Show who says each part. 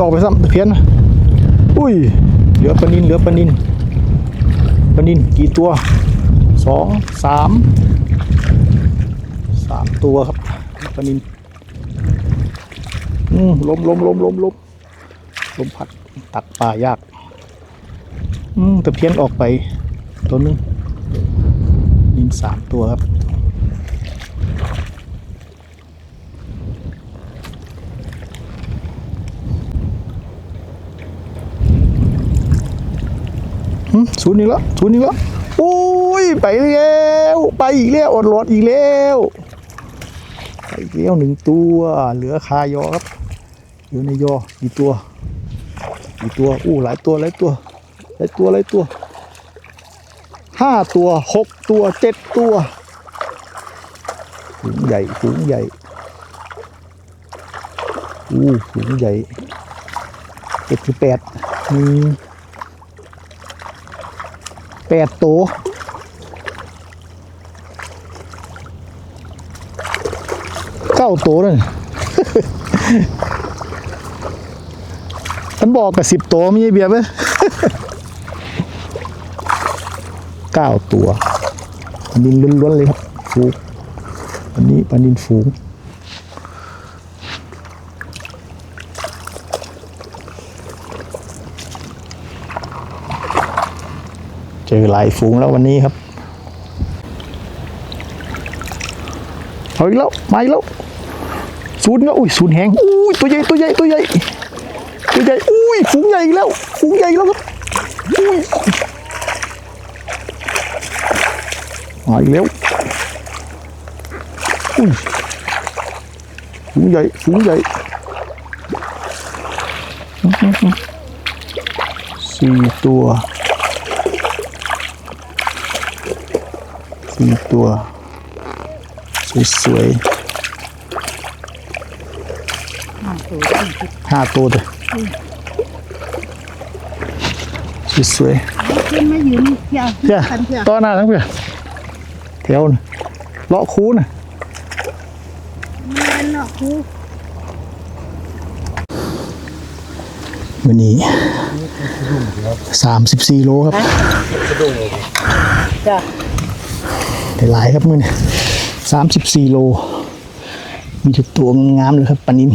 Speaker 1: ออกไปซ้ำตะเพียนนะอุ้ยเหลือปลานินเหลือปลานินปลานินกี่ตัวสองสามสามตัวครับปลานินอืมลมลมลมลมลมลมพัดตักปลายาก อืมตะเพียนออกไป ตัวหนึงนินสามตัวครับ ศูนย์อีกแล้วศูนย์อีกแล้วโอ้ยไปแล้วไปอีกแล้วอดรอดอีกแล้วไปอีกแล้วหนึ่งตัวเหลือคายอครับอยู่ในยอกี่ตัวกี่ตัวอู้หลายตัวหลายตัวหลายตัวหลายตัวห้าตัวหกตัวเจ็ดตัวฝูงใหญ่ฝูงใหญ่อู้ฝูงใหญ่เจ็ดสิบแปดมี แปดตัวเก้าตัวนั่นฉันบอกกับสิบตัวมีเบียร์ไหมเก้าตัวปลานินล้วนๆเลยครับฟูงอันนี้ปลานินฝูง เจอหลายฝูงแล้ววันนี้ครับเอาอีกแล้วมาอีกแล้วศูนย์แล้วอุ้ยศูนย์แหงอุ้ยตัวใหญ่ตัวใหญ่ตัวใหญ่ตัวใหญ่อุ้ยฝูงใหญ่อีกแล้วฝูงใหญ่อีกแล้วครับอุ้ยมาอีกแล้วอุ้ยฝูงใหญ่ฝูงใหญ่สี่ตัว สี่ตัว สวยๆห้าตัวเลยสวย
Speaker 2: ขึ้นมายืนเที่ยว
Speaker 1: ๆเพื่อ
Speaker 2: กันเที่ยว
Speaker 1: ต้อนหน้าทั้งเพื่อแถวน่ะเลาะคูน่ะ
Speaker 2: มันเนาะครู
Speaker 1: วันนี้สามสิบสี่โลครับ
Speaker 2: จ้ะ
Speaker 1: ได้หลายครับมือนี่สามสิบสี่โล มีจุดตัวงามเลยครับปลานิน